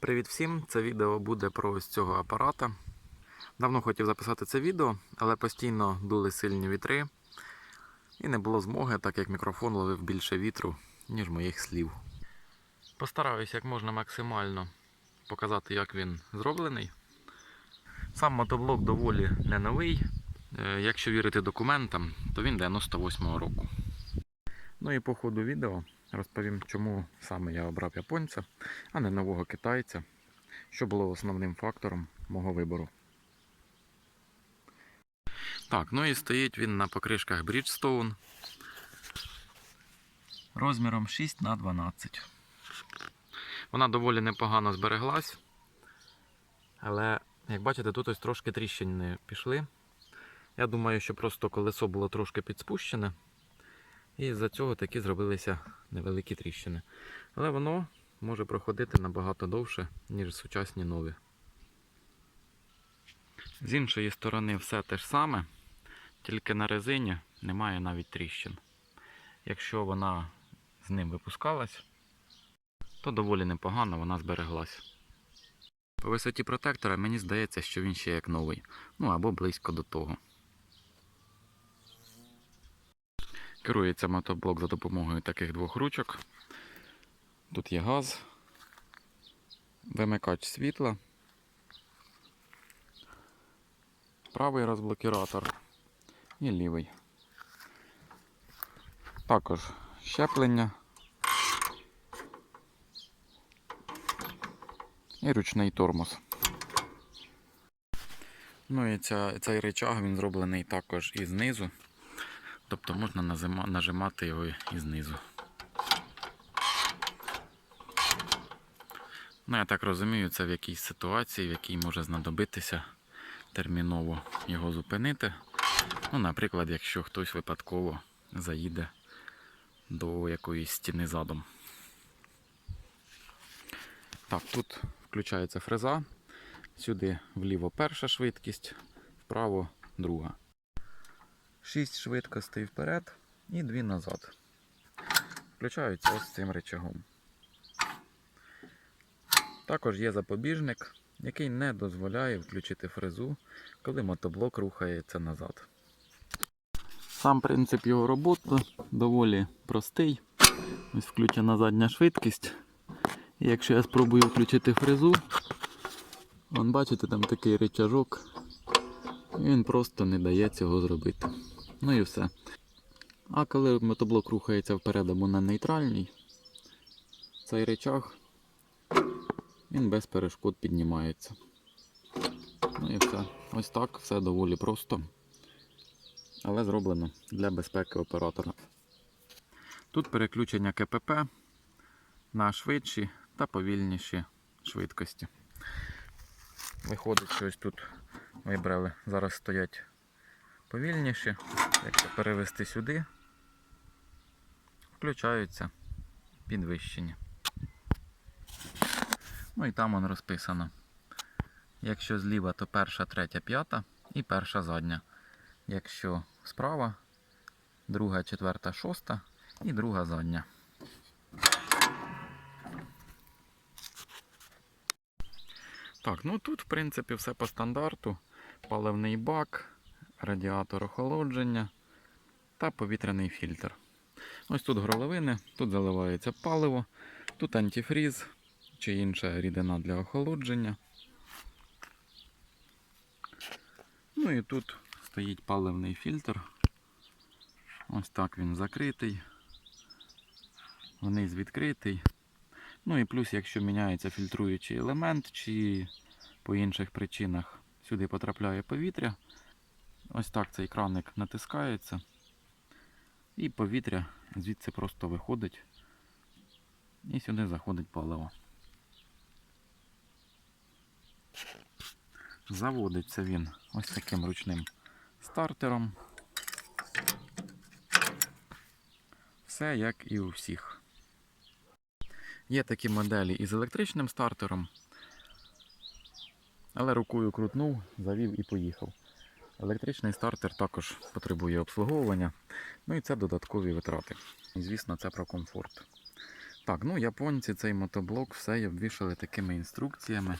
Привіт всім! Це відео буде про ось цього апарата. Давно хотів записати це відео, але постійно дули сильні вітри і не було змоги, так як мікрофон ловив більше вітру, ніж моїх слів. Постараюсь як можна максимально показати, як він зроблений. Сам мотоблок доволі не новий. Е, Якщо вірити документам, то він 98-го року. Ну і по ходу відео розповім, чому саме я обрав японця, а не нового китайця, що було основним фактором мого вибору. Так, ну і стоїть він на покришках Bridgestone розміром 6 на 12. Вона доволі непогано збереглась, але, як бачите, тут ось трошки тріщини пішли. Я думаю, що просто колесо було трошки підспущене. І з-за цього такі зробилися невеликі тріщини. Але воно може проходити набагато довше, ніж сучасні нові. З іншої сторони все те ж саме, тільки на резині немає навіть тріщин. Якщо вона з ним випускалась, то доволі непогано вона збереглась. По висоті протектора мені здається, що він ще як новий, ну або близько до того. Керується мотоблок за допомогою таких двох ручок. Тут є газ, вимикач світла, правий розблокіратор і лівий. Також щеплення і ручний тормоз. Ну і ця, цей речаг він зроблений також і знизу. Тобто можна нажимати його і знизу. Ну, я так розумію, це в якійсь ситуації, в якій може знадобитися терміново його зупинити. Ну, наприклад, якщо хтось випадково заїде до якоїсь стіни задом. Так, тут включається фреза. Сюди вліво перша швидкість, вправо друга. 6 швидкостей вперед і 2 назад. Включаються ось цим речагом. Також є запобіжник, який не дозволяє включити фрезу, коли мотоблок рухається назад. Сам принцип його роботи доволі простий. Ось включена задня швидкість. І якщо я спробую включити фрезу, вон бачите, там такий речажок, він просто не дає цього зробити. Ну і все. А коли мотоблок рухається вперед або на нейтральній, цей речаг він без перешкод піднімається. Ну і все. Ось так все доволі просто, але зроблено для безпеки оператора. Тут переключення КПП на швидші та повільніші швидкості. Виходить, що ось тут вибрали. Зараз стоять повільніші. Якщо перевести сюди, включаються підвищені. Ну і там он розписано. Якщо зліва, то перша, третя, п'ята і перша задня. Якщо справа, друга, четверта, шоста і друга задня. Так, ну тут, в принципі, все по стандарту. Паливний бак, радіатор охолодження та повітряний фільтр. Ось тут горловини, тут заливається паливо, тут антифріз чи інша рідина для охолодження. Ну і тут стоїть паливний фільтр. Ось так він закритий. Вниз відкритий. Ну і плюс, якщо міняється фільтруючий елемент, чи по інших причинах сюди потрапляє повітря. Ось так цей краник натискається. І повітря звідси просто виходить. І сюди заходить паливо. Заводиться він ось таким ручним стартером. Все як і у всіх. Є такі моделі із електричним стартером, але рукою крутнув, завів і поїхав. Електричний стартер також потребує обслуговування, ну і це додаткові витрати. І звісно, це про комфорт. Так, ну японці цей мотоблок все обвішали такими інструкціями.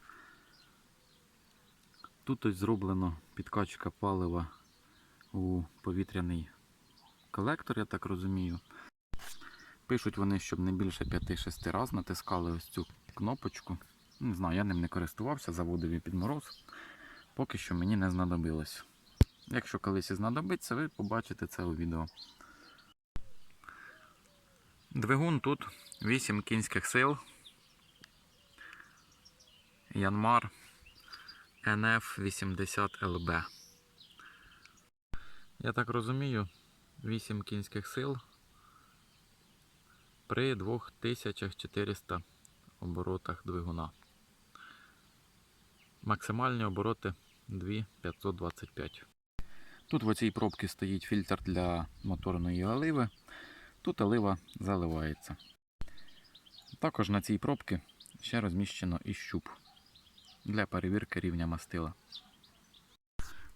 Тут ось зроблено підкачка палива у повітряний колектор, я так розумію. Пишуть вони, щоб не більше 5-6 разів натискали ось цю кнопочку. Не знаю, я ним не користувався, заводив і під мороз. Поки що мені не знадобилось. Якщо колись і знадобиться, ви побачите це у відео. Двигун тут 8 кінських сил. Янмар NF80LB. Я так розумію, 8 кінських сил при 2400 оборотах двигуна. Максимальні обороти 2525. Тут в оцій пробці стоїть фільтр для моторної оливи. Тут олива заливається. Також на цій пробці ще розміщено і щуп для перевірки рівня мастила.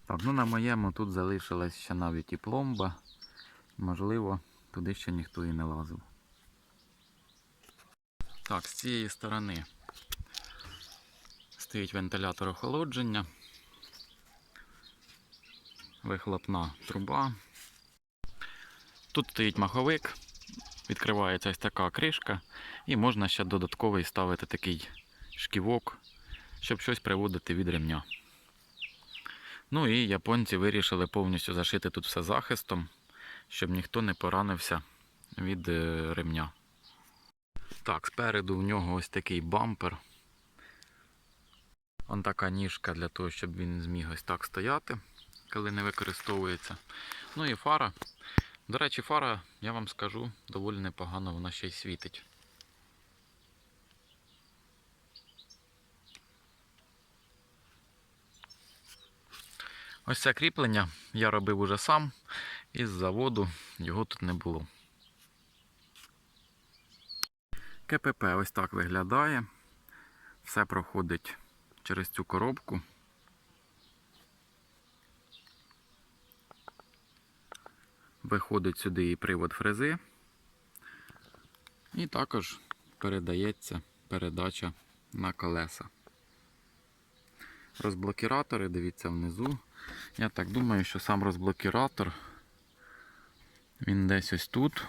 Так, ну на моєму тут залишилась ще навіть і пломба. Можливо, туди ще ніхто і не лазив. Так, з цієї сторони стоїть вентилятор охолодження, вихлопна труба. Тут стоїть маховик, відкривається ось така кришка, і можна ще додатковий ставити такий шківок, щоб щось приводити від ремня. Ну і японці вирішили повністю зашити тут все захистом, щоб ніхто не поранився від е, ремня. Так, спереду в нього ось такий бампер. Он така ніжка для того, щоб він зміг ось так стояти, коли не використовується. Ну і фара. До речі, фара, я вам скажу, доволі непогано вона ще й світить. Ось це кріплення я робив уже сам, із заводу його тут не було. КПП ось так виглядає. Все проходить через цю коробку. Виходить сюди і привод фрези. І також передається передача на колеса. Розблокіратори, дивіться внизу. Я так думаю, що сам розблокіратор він десь ось тут.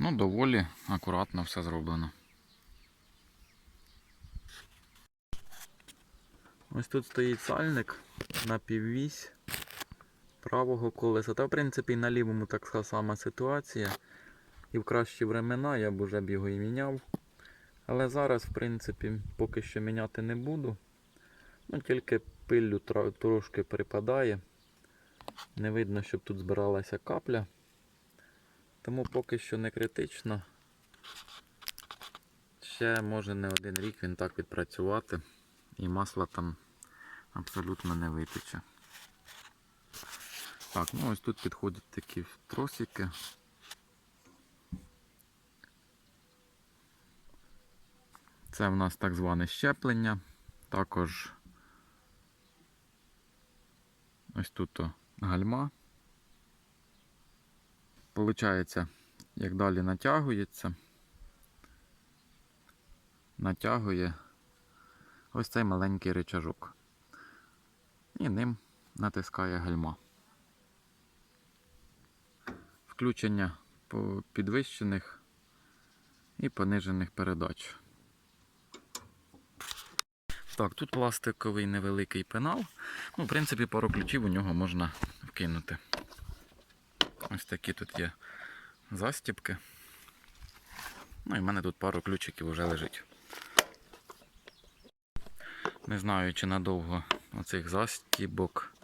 Ну, доволі акуратно все зроблено. Ось тут стоїть сальник на піввісь правого колеса. Та в принципі на лівому така сама ситуація. І в кращі времена я б уже б його і міняв. Але зараз, в принципі, поки що міняти не буду. Ну, тільки пиллю трошки припадає. Не видно, щоб тут збиралася капля. Тому поки що не критично. Ще може не один рік він так відпрацювати. І масла там абсолютно не витече. Так, ну ось тут підходять такі тросики. Це в нас так зване щеплення. Також ось тут гальма. Получається, як далі натягується, натягує ось цей маленький рычажок. І ним натискає гальма. Включення по підвищених і понижених передач. Так, тут пластиковий невеликий пенал. Ну, в принципі, пару ключів у нього можна вкинути. Ось такі тут є застіпки. Ну і в мене тут пару ключиків вже лежить. Не знаю, чи надовго оцих застібок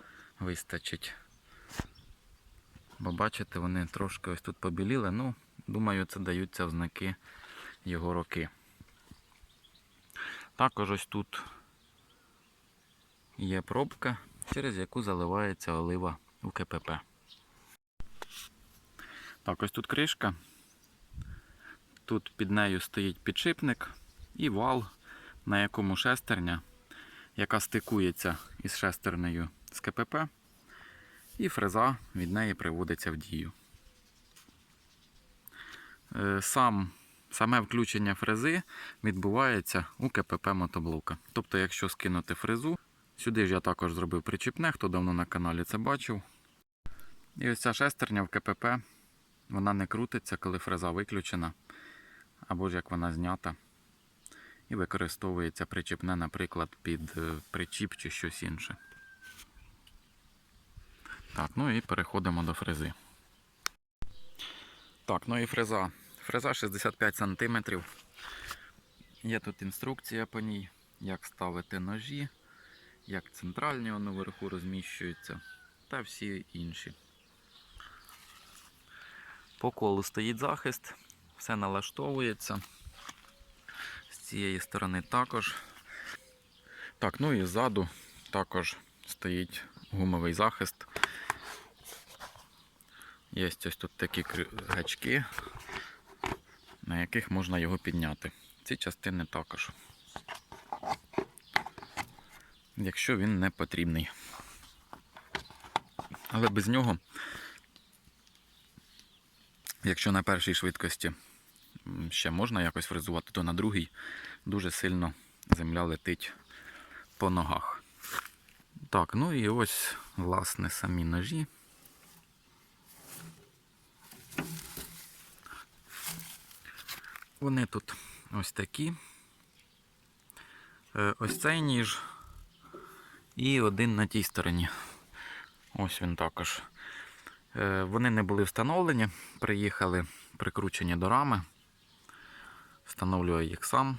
вистачить. Бо бачите, вони трошки ось тут побіліли. Ну, думаю, це даються в знаки його роки. Також ось тут є пробка, через яку заливається олива у КПП. Так, ось тут кришка. Тут під нею стоїть підшипник і вал, на якому шестерня, яка стикується із шестернею з КПП, і фреза від неї приводиться в дію. е, сам, саме включення фрези відбувається у КПП мотоблока. Тобто, якщо скинути фрезу, сюди ж я також зробив причіпне, хто давно на каналі це бачив. І ось ця шестерня в КПП, вона не крутиться, коли фреза виключена, або ж як вона знята. І використовується причіпне, наприклад, під е, причіп чи щось інше. Так, ну і переходимо до фрези. Так, ну і фреза. Фреза 65 см. Є тут інструкція по ній, як ставити ножі, як центральні вони вверху розміщуються, та всі інші. По колу стоїть захист, все налаштовується. Цієї сторони також. Так, ну і ззаду також стоїть гумовий захист. Є ось тут такі гачки, на яких можна його підняти. Ці частини також. Якщо він не потрібний. Але без нього, якщо на першій швидкості ще можна якось фрезувати, то на другій дуже сильно земля летить по ногах. Так, ну і ось, власне, самі ножі. Вони тут ось такі. Е, Ось цей ніж. І один на тій стороні. Ось він також. Е, Вони не були встановлені, приїхали прикручені до рами. Встановлюю їх сам.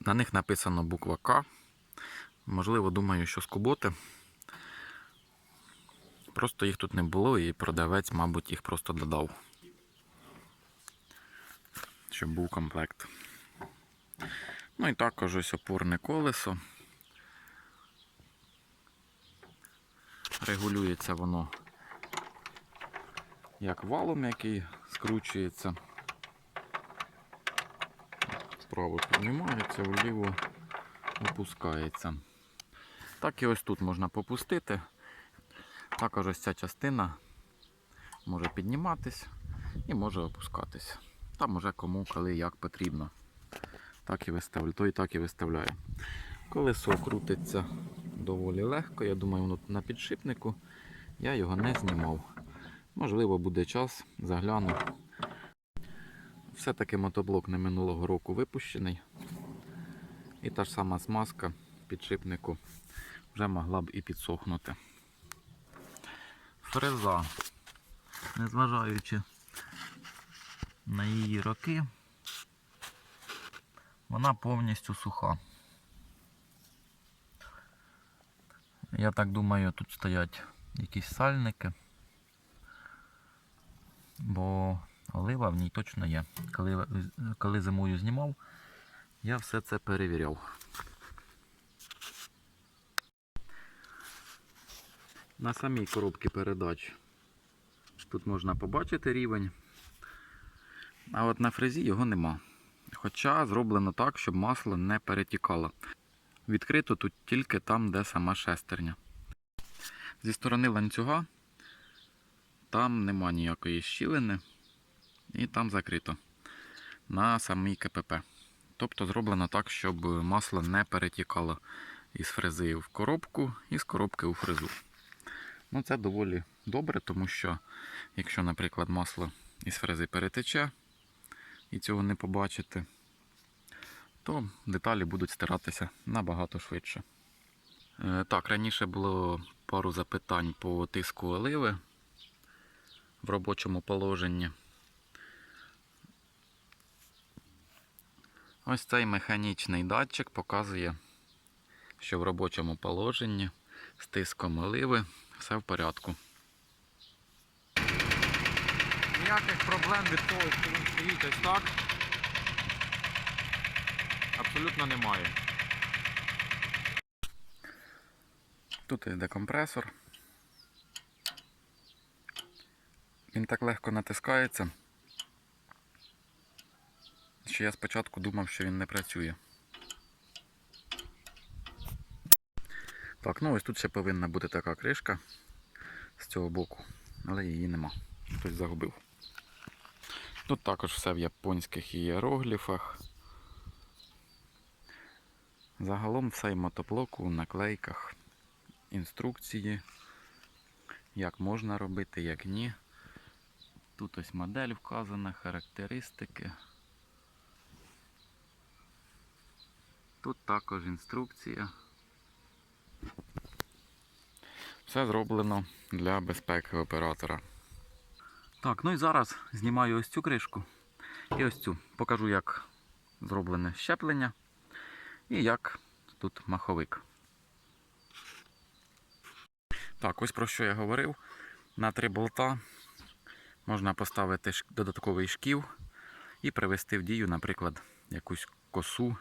На них написано буква К. Можливо, думаю, що з куботи. Просто їх тут не було і продавець, мабуть, їх просто додав. Щоб був комплект. Ну і також ось опорне колесо. Регулюється воно як валом, який скручується. Вправо піднімається, вліво опускається. Так і ось тут можна попустити. Також ось ця частина може підніматись і може опускатись. Там уже кому, коли, як потрібно. Так і виставляю. Той так і виставляє. Колесо крутиться доволі легко. Я думаю, воно на підшипнику. Я його не знімав. Можливо, буде час, загляну. Все-таки мотоблок не минулого року випущений. І та ж сама смазка підшипнику вже могла б і підсохнути. Фреза, незважаючи на її роки, вона повністю суха. Я так думаю, тут стоять якісь сальники, бо олива в ній точно є. Коли, коли зимою знімав, я все це перевіряв. На самій коробці передач тут можна побачити рівень, а от на фрезі його нема. Хоча зроблено так, щоб масло не перетікало. Відкрито тут тільки там, де сама шестерня. Зі сторони ланцюга там нема ніякої щілини і там закрито на самій КПП. Тобто зроблено так, щоб масло не перетікало із фрези в коробку і з коробки у фрезу. Ну, це доволі добре, тому що якщо, наприклад, масло із фрези перетече і цього не побачити, то деталі будуть стиратися набагато швидше. Е, Так, раніше було пару запитань по тиску оливи в робочому положенні. Ось цей механічний датчик показує, що в робочому положенні з тиском оливи все в порядку. Ніяких проблем від того, що він стоїть ось так. Абсолютно немає. Тут йде компресор. Він так легко натискається, що я спочатку думав, що він не працює. Так, ну ось тут ще повинна бути така кришка з цього боку, але її нема. Хтось загубив. Тут також все в японських ієрогліфах. Загалом цей мотоблок у наклейках, інструкції, як можна робити, як ні. Тут ось модель вказана, характеристики. Тут також інструкція. Все зроблено для безпеки оператора. Так, ну і зараз знімаю ось цю кришку і ось цю. Покажу, як зроблене щеплення і як тут маховик. Так, ось про що я говорив. На три болта можна поставити додатковий шків і привести в дію, наприклад, якусь косу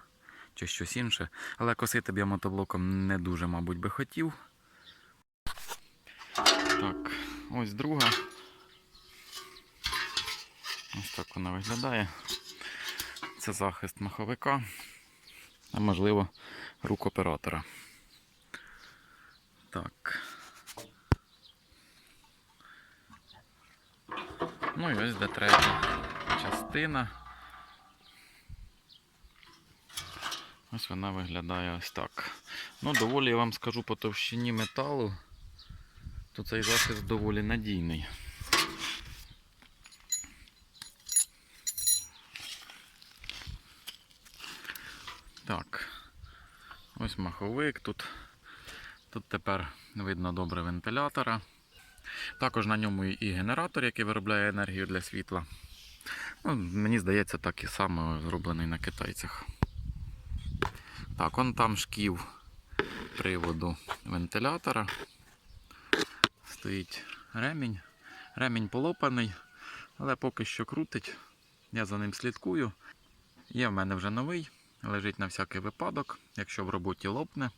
чи щось інше. Але косити б я мотоблоком не дуже, мабуть, би хотів. Так, ось друга. Ось так вона виглядає. Це захист маховика, а можливо рук оператора. Так. Ну і ось де третя частина. Ось вона виглядає ось так. Ну, доволі я вам скажу по товщині металу, то цей захист доволі надійний. Так, ось маховик тут. Тут тепер видно добре вентилятора. Також на ньому і генератор, який виробляє енергію для світла. Ну, мені здається, так і само зроблений на китайцях. Так, он там шків приводу вентилятора. Стоїть ремінь. Ремінь полопаний, але поки що крутить. Я за ним слідкую. Є в мене вже новий, лежить на всякий випадок. Якщо в роботі лопне,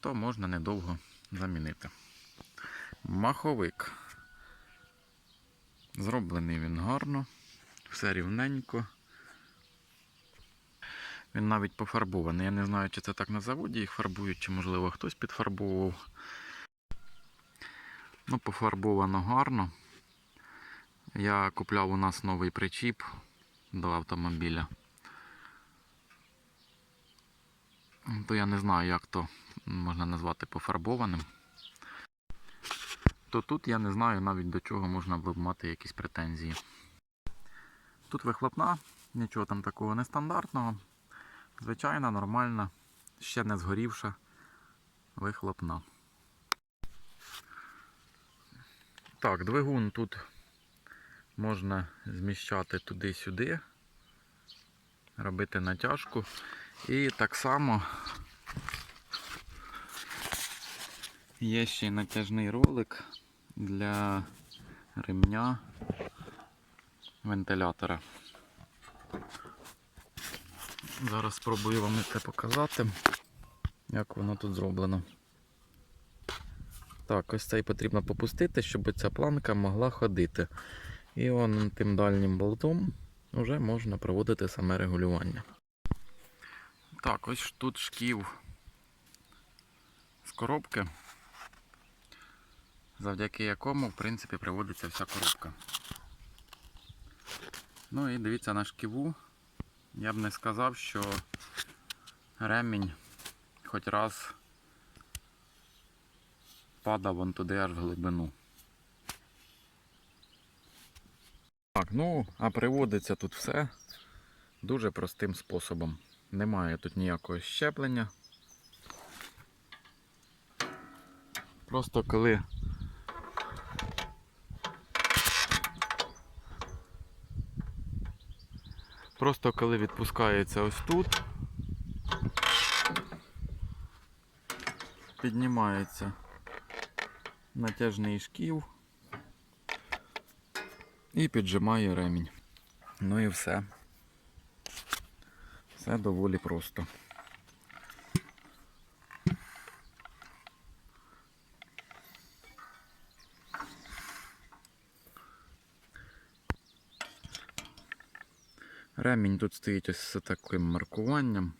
то можна недовго замінити. Маховик. Зроблений він гарно, все рівненько. Він навіть пофарбований. Я не знаю, чи це так на заводі їх фарбують, чи можливо хтось підфарбовував. Ну, пофарбовано гарно. Я купляв у нас новий причіп до автомобіля. То я не знаю, як то можна назвати пофарбованим. То тут я не знаю навіть до чого можна було б мати якісь претензії. Тут вихлопна, нічого там такого нестандартного. Звичайна, нормальна, ще не згорівша вихлопна. Так, двигун тут можна зміщати туди-сюди, робити натяжку. І так само є ще натяжний ролик для ремня вентилятора. Зараз спробую вам це показати, як воно тут зроблено. Так, ось цей потрібно попустити, щоб ця планка могла ходити. І он тим дальнім болтом вже можна проводити саме регулювання. Так, ось тут шків з коробки, завдяки якому, в принципі, приводиться вся коробка. Ну і дивіться на шківу. Я б не сказав, що ремінь хоч раз падав вон туди аж в глибину. Так, ну, а приводиться тут все дуже простим способом. Немає тут ніякого щеплення. Просто коли Просто коли відпускається ось тут, піднімається натяжний шків і піджимає ремінь. Ну і все. Все доволі просто. Ремінь тут стоїть ось з таким маркуванням.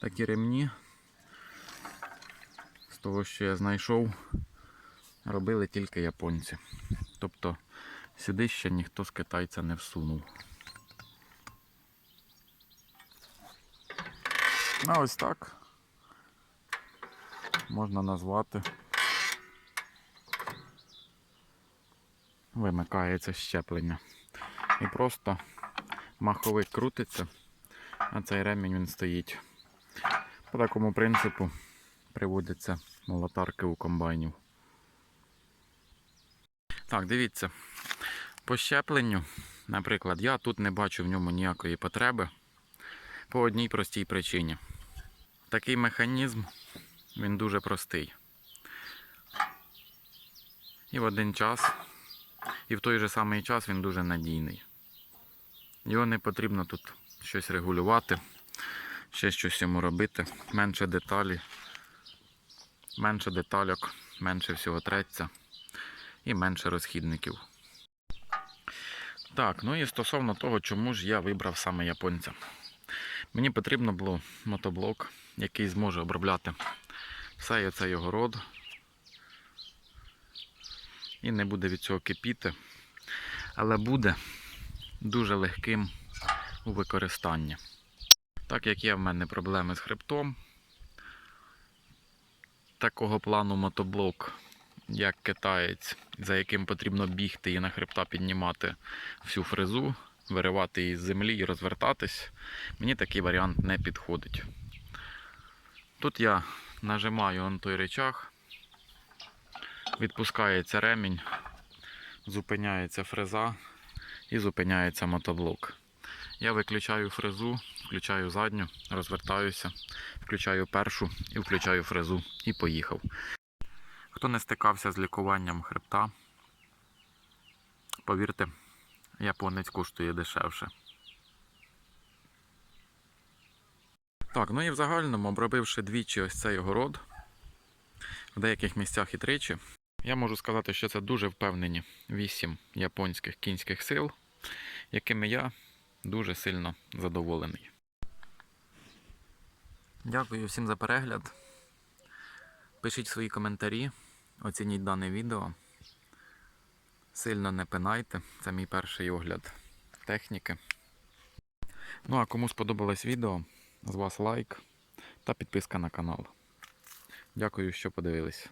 Такі ремні, з того, що я знайшов, робили тільки японці. Тобто сюди ще ніхто з китайця не всунув. А ось так можна назвати. Вимикається щеплення. І просто маховик крутиться, а цей ремінь він стоїть. По такому принципу приводяться молотарки у комбайнів. Так, дивіться. По щепленню, наприклад, я тут не бачу в ньому ніякої потреби по одній простій причині. Такий механізм, він дуже простий. І в один час, і в той же самий час він дуже надійний. Його не потрібно тут щось регулювати, ще щось йому робити, менше деталі, менше детальок, менше всього треться і менше розхідників. Так, ну і стосовно того, чому ж я вибрав саме японця. Мені потрібно було мотоблок, який зможе обробляти все оцей огород. І не буде від цього кипіти, але буде дуже легким у використанні. Так як є в мене проблеми з хребтом, такого плану мотоблок, як китаєць, за яким потрібно бігти і на хребта піднімати всю фрезу, виривати її з землі і розвертатись, мені такий варіант не підходить. Тут я нажимаю на той речах, відпускається ремінь, зупиняється фреза і зупиняється мотоблок. Я виключаю фрезу, включаю задню, розвертаюся, включаю першу і включаю фрезу і поїхав. Хто не стикався з лікуванням хребта, повірте, японець коштує дешевше. Так, ну і в загальному, обробивши двічі ось цей огород, в деяких місцях і тричі, я можу сказати, що це дуже впевнені 8 японських кінських сил, якими я дуже сильно задоволений. Дякую всім за перегляд. Пишіть свої коментарі, оцініть дане відео. Сильно не пинайте, це мій перший огляд техніки. Ну а кому сподобалось відео, з вас лайк та підписка на канал. Дякую, що подивились.